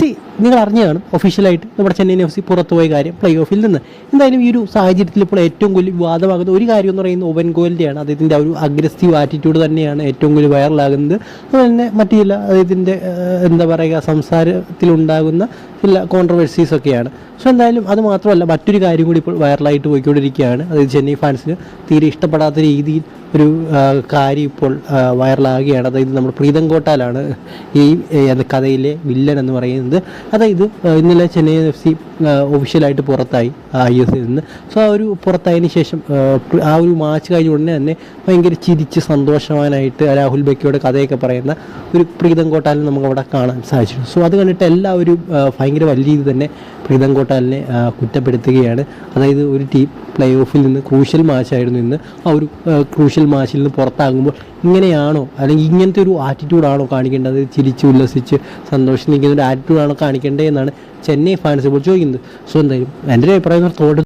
C നിങ്ങൾ അറിഞ്ഞതാണ് ഒഫീഷ്യലായിട്ട് നമ്മുടെ ചെന്നൈയിൻ എഫ് സി പുറത്തുപോയ കാര്യം പ്ലേ ഓഫിൽ നിന്ന്. എന്തായാലും ഈ ഒരു സാഹചര്യത്തിൽ ഇപ്പോൾ ഏറ്റവും കൂടുതൽ വിവാദമാകുന്ന ഒരു കാര്യം എന്ന് പറയുന്നത് ഓവൻ ഗോലിന്റെയാണ് അദ്ദേഹത്തിന്റെ ആ ഒരു അഗ്രസീവ് ആറ്റിറ്റ്യൂഡ് തന്നെയാണ് ഏറ്റവും കൂടുതൽ വൈറലാകുന്നത് അതുപോലെ തന്നെ മറ്റു ചില അദ്ദേഹത്തിന്റെ എന്താ പറയുക സംസാരത്തിലുണ്ടാകുന്ന ചില കോൺട്രവേഴ്സീസ് ഒക്കെയാണ്. സോ എന്തായാലും അത് മാത്രമല്ല മറ്റൊരു കാര്യം കൂടി ഇപ്പോൾ വൈറലായിട്ട് പോയിക്കൊണ്ടിരിക്കുകയാണ്. അതായത് ചെന്നൈ ഫാൻസിന് തീരെ ഇഷ്ടപ്പെടാത്ത രീതിയിൽ ഒരു കാര്യം ഇപ്പോൾ വൈറലാകുകയാണ് അതായത് നമ്മുടെ പ്രീതം കോട്ടാലാണ് ഈ കഥയിലെ വില്ലൻ എന്ന് പറയുന്നത്. അതായത് ഇന്നലെ ചെന്നൈ എഫ് സി ഒഫീഷ്യലായിട്ട് പുറത്തായി ഐ എസ് നിന്ന്. സോ ആ ഒരു പുറത്തായതിനു ശേഷം ആ, ഒരു മാച്ച് കഴിഞ്ഞ ഉടനെ തന്നെ ഭയങ്കര ചിരിച്ച് സന്തോഷവാനായിട്ട് രാഹുൽ ബെക്കിയുടെ കഥയൊക്കെ പറയുന്ന ഒരു പ്രീതം കോട്ടാലിനെ നമുക്ക് അവിടെ കാണാൻ സാധിച്ചു സോ അത് കണ്ടിട്ട് എല്ലാവരും ഭയങ്കര വലിയ രീതിയിൽ തന്നെ പ്രീതം കോട്ടാലിനെ കുറ്റപ്പെടുത്തുകയാണ്. അതായത് ഒരു ടീം പ്ലേ ഓഫിൽ നിന്ന് ക്രൂഷ്യൽ മാച്ചായിരുന്നു ഇന്ന്. ആ ഒരു ക്രൂഷ്യൽ മാച്ചിൽ നിന്ന് പുറത്താകുമ്പോൾ ഇങ്ങനെയാണോ? അല്ലെങ്കിൽ ഇങ്ങനത്തെ ഒരു ആറ്റിറ്റ്യൂഡാണോ കാണിക്കേണ്ടത്? ചിരിച്ച് ഉല്ലസിച്ച് സന്തോഷം നിൽക്കുന്ന ഒരു ആറ്റിറ്റ്യൂഡാണോ കാണിക്കേണ്ടത് എന്നാണ് ചെന്നൈ ഫാൻസ് ഇപ്പോൾ ചോദിക്കുന്നത്. സോ എന്തായാലും എന്റെ ഒരു അഭിപ്രായം തോട്ട്